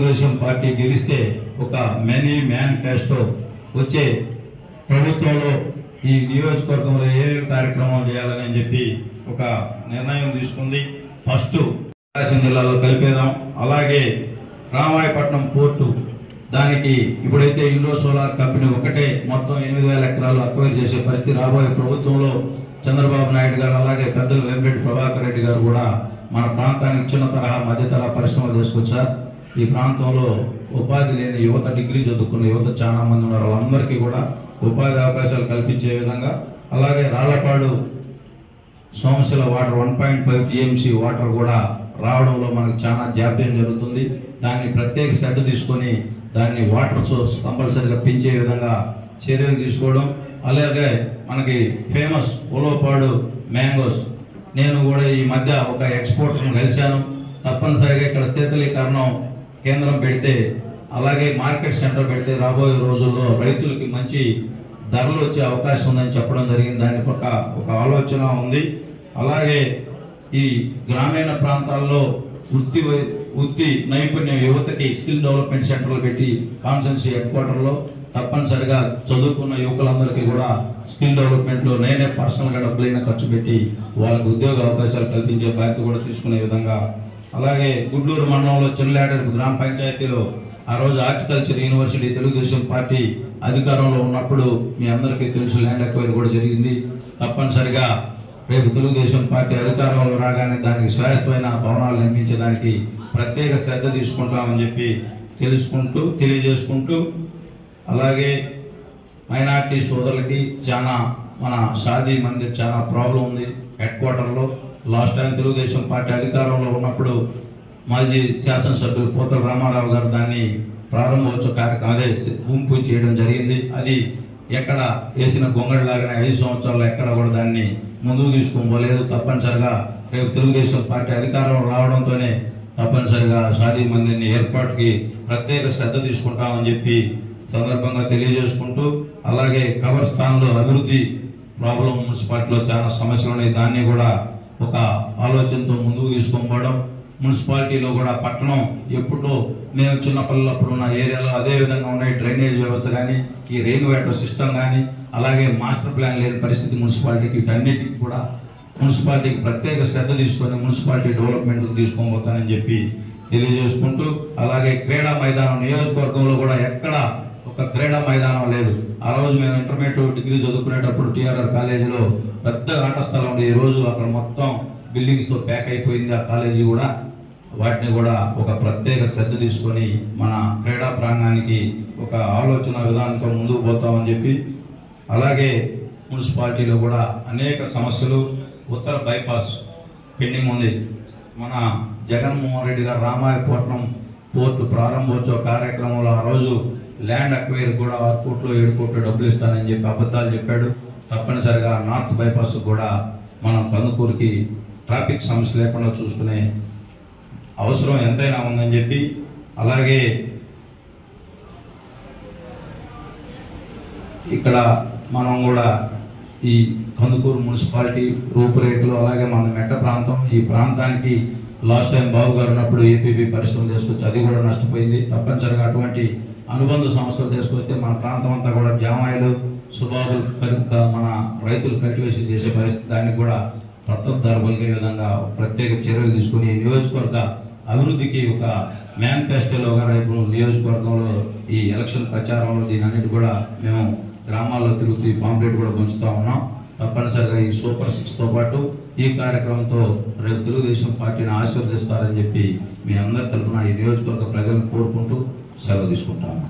గెలిస్తే ఒక many manifesto వచ్చే ప్రభుత్వంలో ఈ నియోజకవర్గంలో ఏ కార్యక్రమాలు చేయాలని చెప్పి ఒక నిర్ణయం తీసుకుంది. ఫస్ట్ ప్రకాశం జిల్లాలో కలిపేదాం అలాగే రామాయపట్నం పోర్టు దానికి ఇప్పుడైతే ఇండో సోలార్ కంపెనీ ఒకటే మొత్తం ఎనిమిది వేల ఎకరాలు అక్వైర్ చేసే పరిస్థితి రాబోయే ప్రభుత్వంలో చంద్రబాబు నాయుడు గారు అలాగే పెద్దలు వెంకటి ప్రభాకర్ రెడ్డి గారు కూడా మన ప్రాంతానికి చిన్న తరహా మధ్య తరహా పరిశ్రమలు తీసుకొచ్చారు. ఈ ప్రాంతంలో ఉపాధి లేని యువత డిగ్రీ చదువుకున్న యువత చాలా మంది ఉన్నారు. వాళ్ళందరికీ కూడా ఉపాధి అవకాశాలు కల్పించే విధంగా అలాగే Rallapadu Somasila water one point five TMC water కూడా రావడంలో మనకు చాలా జాప్యం జరుగుతుంది. దాన్ని ప్రత్యేక శ్రద్ధ తీసుకొని దాన్ని వాటర్ సోర్స్ కంపల్సరీగా పెంచే విధంగా చర్యలు తీసుకోవడం. అలాగే మనకి ఫేమస్ ఉలవపాడు మ్యాంగోస్. నేను కూడా ఈ మధ్య ఒక ఎక్స్పోర్టర్ని కలిశాను. తప్పనిసరిగా ఇక్కడ శీతలీకరణం కేంద్రం పెడితే అలాగే మార్కెట్ సెంటర్ పెడితే రాబోయే రోజుల్లో రైతులకి మంచి ధరలు వచ్చే అవకాశం ఉందని చెప్పడం జరిగింది. దాని ఒక ఒక ఆలోచన ఉంది. అలాగే ఈ గ్రామీణ ప్రాంతాల్లో వృత్తి వృత్తి నైపుణ్యం యువతకి స్కిల్ డెవలప్మెంట్ సెంటర్లు పెట్టి కాన్సెన్సీ హెడ్ క్వార్టర్లో తప్పనిసరిగా చదువుకున్న యువకులందరికీ కూడా స్కిల్ డెవలప్మెంట్లో నేనే పర్సనల్గా డబ్బులైన ఖర్చు పెట్టి వాళ్ళకి ఉద్యోగ అవకాశాలు కల్పించే బాధ్యత కూడా తీసుకునే విధంగా అలాగే గుడ్లూరు మండలంలో చిన్నలాడేరు గ్రామ పంచాయతీలో ఆ రోజు హార్టికల్చర్ యూనివర్సిటీ తెలుగుదేశం పార్టీ అధికారంలో ఉన్నప్పుడు మీ అందరికీ తెలుసు ల్యాండ్ అక్వైర్ కూడా జరిగింది. తప్పనిసరిగా రేపు తెలుగుదేశం పార్టీ అధికారంలో రాగానే దానికి శాశ్వతమైన భవనాలు నిర్మించడానికి ప్రత్యేక శ్రద్ధ తీసుకుంటామని చెప్పి తెలుసుకుంటూ తెలియజేసుకుంటూ అలాగే మైనార్టీ సోదరులకి చాలా మన షాదీ మందిర్ చాలా ప్రాబ్లం ఉంది హెడ్ క్వార్టర్లో. లాస్ట్ టైం తెలుగుదేశం పార్టీ అధికారంలో ఉన్నప్పుడు మాజీ శాసనసభ్యులు పోతల రామారావు గారు దాన్ని ప్రారంభోత్సవ కార్యక్రమం అదే భూమి పూజ చేయడం జరిగింది. అది ఎక్కడ వేసిన గొంగడిలాగానే ఐదు సంవత్సరాలు ఎక్కడ కూడా దాన్ని ముందుకు తీసుకోబోలేదు తప్పనిసరిగా రేపు తెలుగుదేశం పార్టీ అధికారంలో రావడంతోనే తప్పనిసరిగా షాదీ మందిర్ని ఏర్పాటుకి ప్రత్యేక శ్రద్ధ తీసుకుంటామని చెప్పి సందర్భంగా తెలియజేసుకుంటూ అలాగే కబర్స్థాన్లో అభివృద్ధి ప్రాబ్లం మున్సిపాలిటీలో చాలా సమస్యలు ఉన్నాయి. దాన్ని కూడా ఒక ఆలోచనతో ముందుకు తీసుకొని మున్సిపాలిటీలో కూడా పట్టణం ఎప్పుడో నేను చిన్నపిల్లప్పుడు ఉన్న ఏరియాలో అదే విధంగా ఉన్నాయి డ్రైనేజ్ వ్యవస్థ కానీ ఈ రెయిన్ వాటర్ సిస్టమ్ కానీ అలాగే మాస్టర్ ప్లాన్ లేని పరిస్థితి మున్సిపాలిటీకి వీటన్నిటికీ కూడా మున్సిపాలిటీకి ప్రత్యేక శ్రద్ధ తీసుకొని మున్సిపాలిటీ డెవలప్మెంట్కి తీసుకొని పోతానని చెప్పి తెలియజేసుకుంటూ అలాగే క్రీడా మైదానం నియోజకవర్గంలో కూడా ఎక్కడ ఒక క్రీడా మైదానం లేదు. ఆ రోజు మేము ఇంటర్మీడియట్ డిగ్రీ చదువుకునేటప్పుడు టిఆర్ఆర్ కాలేజీలో పెద్ద ఆట స్థలం ఉంది. ఈరోజు రోజు అక్కడ మొత్తం బిల్డింగ్స్తో ప్యాక్ అయిపోయింది. ఆ కాలేజీ కూడా వాటిని కూడా ఒక ప్రత్యేక శ్రద్ధ తీసుకొని మన క్రీడా ప్రాంగణానికి ఒక ఆలోచన విధానంతో ముందుకు పోతామని చెప్పి అలాగే మున్సిపాలిటీలో కూడా అనేక సమస్యలు ఉత్తర బైపాస్ పెండింగ్ ఉంది. మన జగన్మోహన్ రెడ్డి గారు రామాయపట్నం పోర్టు ప్రారంభోత్సవ కార్యక్రమంలో ఆ రోజు ల్యాండ్ అక్వైర్ కూడా ఆరు కోట్లు ఏడు కోట్లు డబ్బులు ఇస్తానని చెప్పి అబద్ధాలు చెప్పాడు. తప్పనిసరిగా నార్త్ బైపాస్ కూడా మనం కందుకూరుకి ట్రాఫిక్ సమస్య లేకుండా చూసుకునే అవసరం ఎంతైనా ఉందని చెప్పి అలాగే ఇక్కడ మనం కూడా ఈ కందుకూరు మున్సిపాలిటీ రూపురేఖలు అలాగే మన మెట్ట ప్రాంతం ఈ ప్రాంతానికి లాస్ట్ టైం బాబు గారు ఉన్నప్పుడు ఏపీపీ పరిశ్రమ తీసుకొచ్చి అది కూడా నష్టపోయింది. తప్పనిసరిగా అటువంటి అనుబంధ సంస్థలు తీసుకొస్తే మన ప్రాంతం అంతా కూడా జామాయిలు సుబాబులు కనుక మన రైతులు కల్టివేషన్ చేసే పరిస్థితి దానికి కూడా ప్రత్యుత్తర పలికే విధంగా ప్రత్యేక చర్యలు తీసుకుని నియోజకవర్గ అభివృద్ధికి ఒక మేనిఫెస్టోలో ఒక రేపు నియోజకవర్గంలో ఈ ఎలక్షన్ ప్రచారంలో దీని అన్నిటి కూడా మేము గ్రామాల్లో తిరుగుతూ ఈ పాంప్లెట్ కూడా పంచుతా ఉన్నాం. తప్పనిసరిగా ఈ సూపర్ సిక్స్తో పాటు ఈ కార్యక్రమంతో రేపు తెలుగుదేశం పార్టీని ఆశీర్వదిస్తారని చెప్పి మీ అందరి తరఫున ఈ నియోజకవర్గ ప్రజలను కోరుకుంటూ సెలవు తీసుకుంటాము